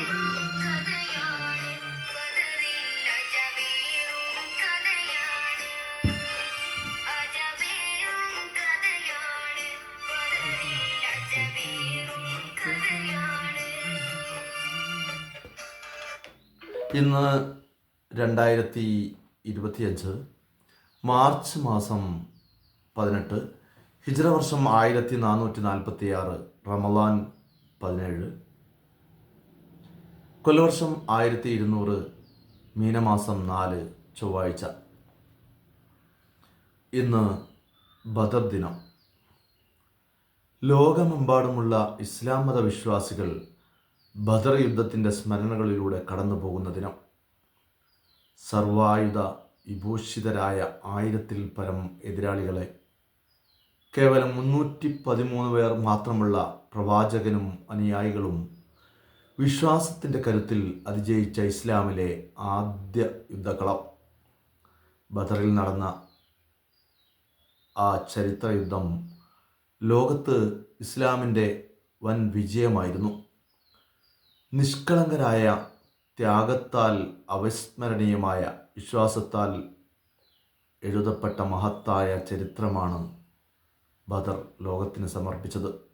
ഇന്ന് രണ്ടായിരത്തി ഇരുപത്തിയഞ്ച് മാർച്ച് മാസം പതിനെട്ട് ഹിജറ വർഷം ആയിരത്തി നാനൂറ്റി നാൽപ്പത്തി ആറ് റമദാൻ പതിനേഴ്. കൊല്ലവർഷം ആയിരത്തി ഇരുന്നൂറ് മീനമാസം നാല് ചൊവ്വാഴ്ച. ഇന്ന് ബദർ ദിനം. ലോകമെമ്പാടുമുള്ള ഇസ്ലാം മത വിശ്വാസികൾ ബദർ യുദ്ധത്തിന്റെ സ്മരണകളിലൂടെ കടന്നു പോകുന്ന ദിനം. സർവായുധ വിഭൂഷിതരായ ആയിരത്തിൽ പരം എതിരാളികളെ. കേവലം മുന്നൂറ്റി പതിമൂന്ന് പേർ മാത്രമുള്ള പ്രവാചകനും അനുയായികളും വിശ്വാസത്തിന്റെ കരുത്തിൽ അതിജയിച്ച ഇസ്ലാമിലെ ആദ്യ യുദ്ധക്കളം ബദറിൽ നടന്ന ആ ചരിത്ര യുദ്ധം ലോകത്ത് ഇസ്ലാമിന്റെ വൻ വിജയമായിരുന്നു. നിഷ്കളങ്കരായ ത്യാഗത്താൽ അവിസ്മരണീയമായ വിശ്വാസത്താൽ എഴുതപ്പെട്ട മഹത്തായ ചരിത്രമാണ് ബദർ ലോകത്തിന് സമർപ്പിച്ചത്.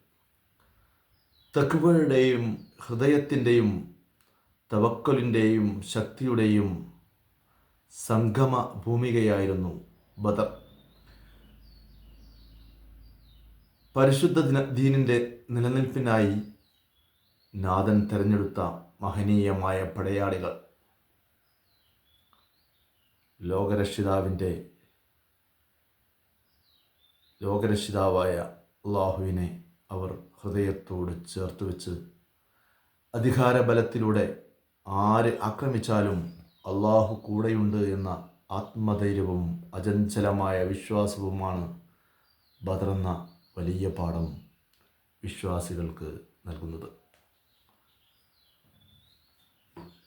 തെക്കുവയുടെയും ഹൃദയത്തിന്റെയും തവക്കലിന്റെയും ശക്തിയുടെയും സംഗമ ഭൂമികയായിരുന്നു ബദർ. പരിശുദ്ധ ദിന ദീനിന്റെ നിലനിൽപ്പിനായി നാഥൻ തിരഞ്ഞെടുത്ത മഹനീയമായ പടയാളികൾ. ലോകരക്ഷിതാവിന്റെ ലോകരക്ഷിതാവായ അള്ളാഹുവിനെ അവർ ഹൃദയത്തോട് ചേർത്ത് വെച്ച് അധികാരബലത്തിലൂടെ ആര് ആക്രമിച്ചാലും അള്ളാഹു കൂടെയുണ്ട് എന്ന ആത്മധൈര്യവും അചഞ്ചലമായ വിശ്വാസവുമാണ് ബദറെന്ന വലിയ പാഠം വിശ്വാസികൾക്ക് നൽകുന്നത്.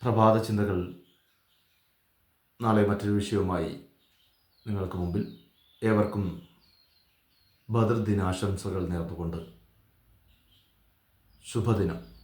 പ്രഭാത ചിന്തകൾ നാളെ മറ്റൊരു വിഷയവുമായി നിങ്ങൾക്ക് മുമ്പിൽ ഏവർക്കും ബദർ ദിനാശംസകൾ നേർന്നുകൊണ്ട് ശുഭദിനം.